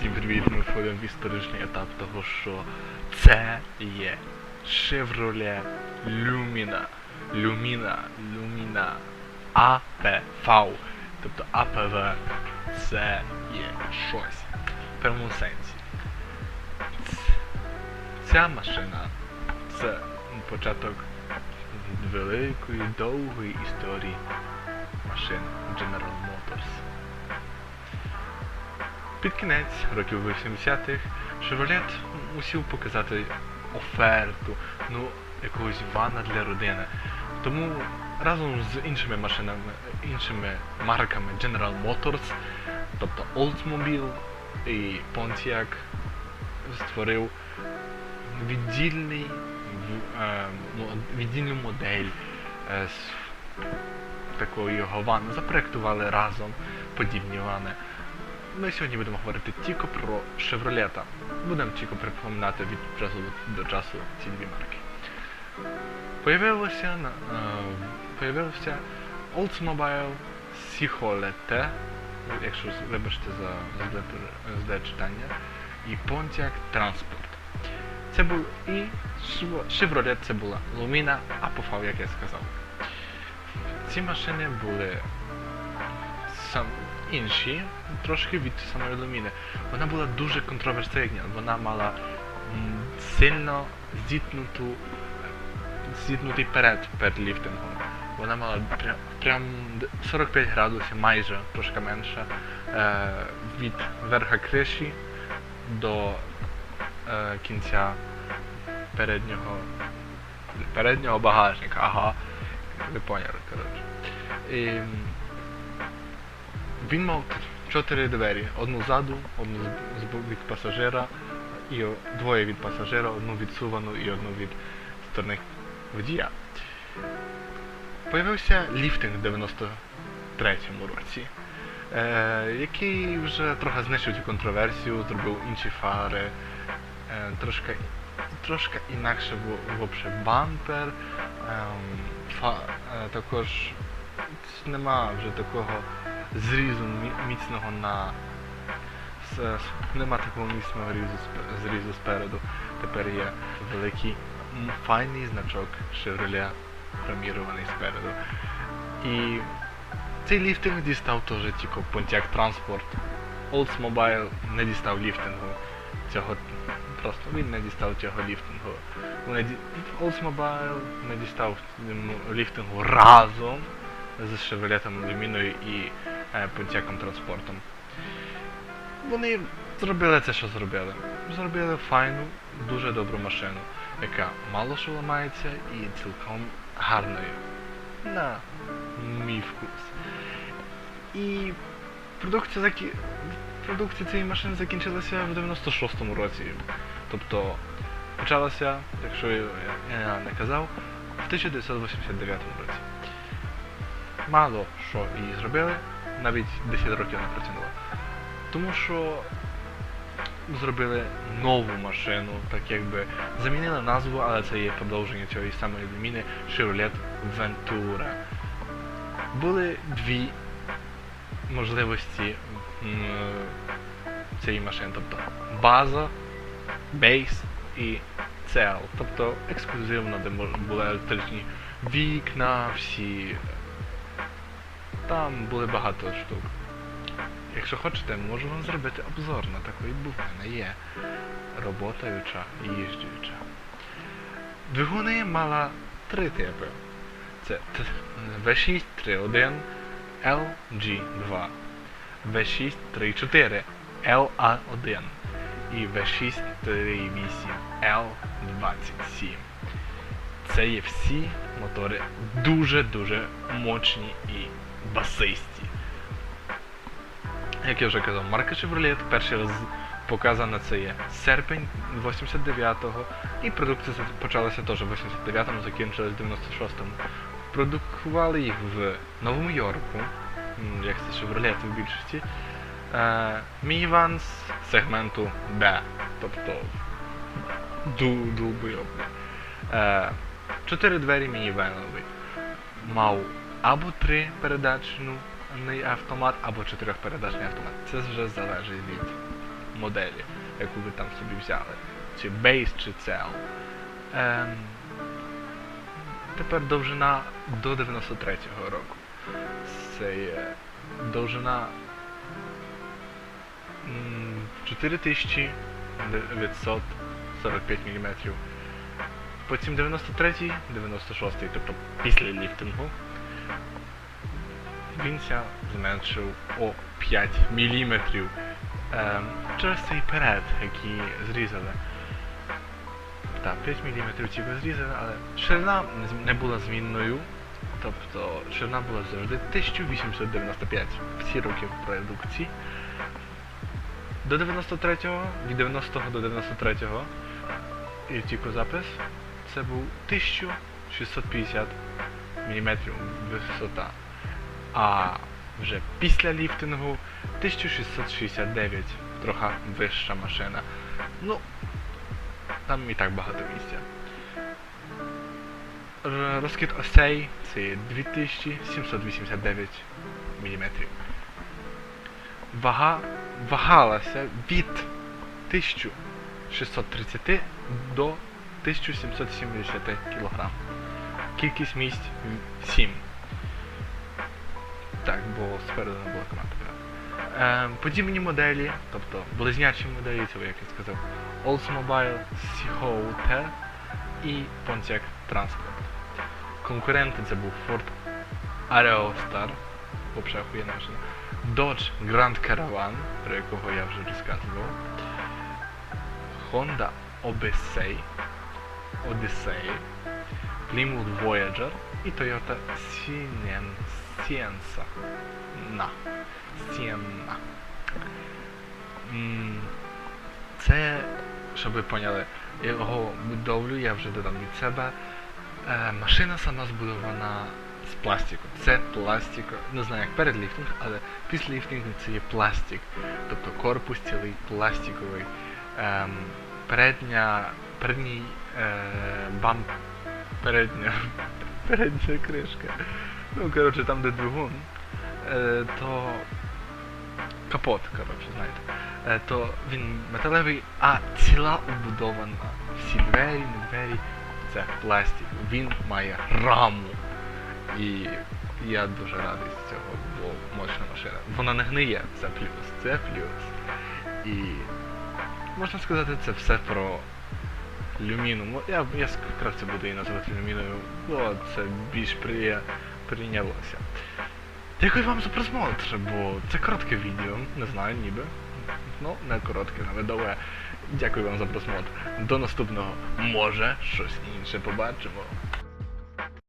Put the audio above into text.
Всім привіт, ми входимо в історичний етап того, що це є Chevrolet Lumina. Lumina, Lumina APV. Тобто APV це є щось. В певному сенсі. Ця машина це початок великої, довгої історії машин General Motors. Під кінець років 80-х Chevrolet мусив показати оферту, ну, якогось вана для родини. Тому разом з іншими машинами, іншими марками General Motors, тобто Oldsmobile і Pontiac, створив віддільний, в- е, мо- віддільну модель е, з такого його вана. Запроектували разом подібні вани. Ми сьогодні будемо говорити тільки про Шевролета. Будемо тільки припоминати від часу до часу ці дві марки. Появилося, на, е, появився Oldsmobile Сіхолете, якщо вибачте за зле, читання, і Pontiac Transport. Це був і Chevrolet це була Lumina, PV, як я сказав. Ці машини були сам інші, трошки від самої Lumini. Вона була дуже контроверсійна, вона мала сильно зіткнуту, зіткнутий перед перед ліфтингом. Вона мала прям, прям 45 градусів, майже трошки менше, е, від верха криші до е, кінця переднього переднього багажника. Ага, ви поняли, коротше. Він мав чотири двері: одну ззаду, одну з- від пасажира, і двоє від пасажира, одну відсувану і одну від сторони водія. Появився ліфтинг в 93-му році, е, який вже трохи знищив цю контроверсію, зробив інші фари, е, трошки, трошки інакше був бампер. Ем, е, також нема вже такого зрізу міцного на нема такого міцного різу зрізу спереду. Тепер є великий файний значок Chevrolet промірований спереду. І цей ліфтинг дістав теж тільки Pontiac Transport. Oldsmobile не дістав ліфтингу. Цього просто він не дістав цього ліфтингу. Oldsmobile не дістав ліфтингу разом з Шевелетом Люміною і е, Pontiacом транспортом. Вони зробили це, що зробили. Зробили файну, дуже добру машину, яка мало що ламається і цілком гарною. На мій вкус. І продукція, закі... продукція цієї машини закінчилася в 96-му році. Тобто почалася, якщо я не казав, в 1989 році. Мало що її зробили, навіть 10 років не працювала. Тому що зробили нову машину, так якби замінили назву, але це є продовження цієї самої заміни Chevrolet Ventura. Були дві можливості цієї машини, тобто база, бейс і цел, тобто ексклюзивно, де були електричні вікна, всі. Там були багато штук. Якщо хочете, можу вам зробити обзор на такий був. В є роботаюча і їжджуюча. Двигуни мала три типи. Це т- V6 3.1 LG2, V6 3.4 LA1 і V6 3.8 L27. Це є всі мотори дуже-дуже мощні і басисті. Як я вже казав, марка Chevrolet перший раз показана це є серпень 89-го, і продукція почалася теж в 89-му, закінчилась в 96-му. Продукували їх в Новому Йорку, як це Chevrolet в більшості, е, мініван з сегменту B, тобто долбойобний. Е, чотири двері мінівеновий. Мав або три передачну автомат, або чотирьохпередачний автомат. Це вже залежить від моделі, яку ви там собі взяли. Чи Base, чи Cell. Ем, тепер довжина до 93-го року. Це є довжина 4945 мм. Потім 93-й, 96-й, тобто після ліфтингу, він ся зменшив о 5 мм ем, через цей перед, який зрізали. Так, 5 мм тільки зрізали, але ширина не була змінною. Тобто ширина була завжди 1895 всі роки продукції. До 93-го, від 90-го до 93-го, і тільки запис, це був 1650 мм висота. А вже після ліфтингу 1669, трохи вища машина. Ну, там і так багато місця. Розкид осей це 2789 мм. Вага вагалася від 1630 до 1770 кг. Кількість місць 7. Так, бо спереду не була команда. Е, подібні моделі, тобто близнячі моделі, це як я сказав, Oldsmobile, Seahote і Pontiac Transport. Конкуренти це був Ford Aerostar, взагалі охуєнна машина, Dodge Grand Caravan, про якого я вже розказував, Honda Odyssey, Odyssey, Plymouth Voyager і Toyota Sienna. Sienna. На. М, Це, щоб ви поняли, його будовлю я вже додам від себе. Е, машина сама збудована з пластику. Це пластик, не знаю як перед ліфтинг, але після ліфтингу це є пластик. Тобто корпус цілий пластиковий. Ем, передня, передній е, бамп, передня, передня кришка. Ну, коротше, там де двигун, е, то капот, коротше, знаєте. Е, то він металевий, а ціла убудована. Всі двері, не двері, це пластик. Він має раму. І я дуже радий з цього, бо мощна машина. Вона не гниє, це плюс, це плюс. І можна сказати, це все про люміну. Я, я краще буду її називати люміною, бо це більш приє, прийнялося. Дякую вам за просмотр, бо це коротке відео, не знаю, ніби. Ну, не коротке, але довге. Дякую вам за просмотр. До наступного. Може, щось інше побачимо.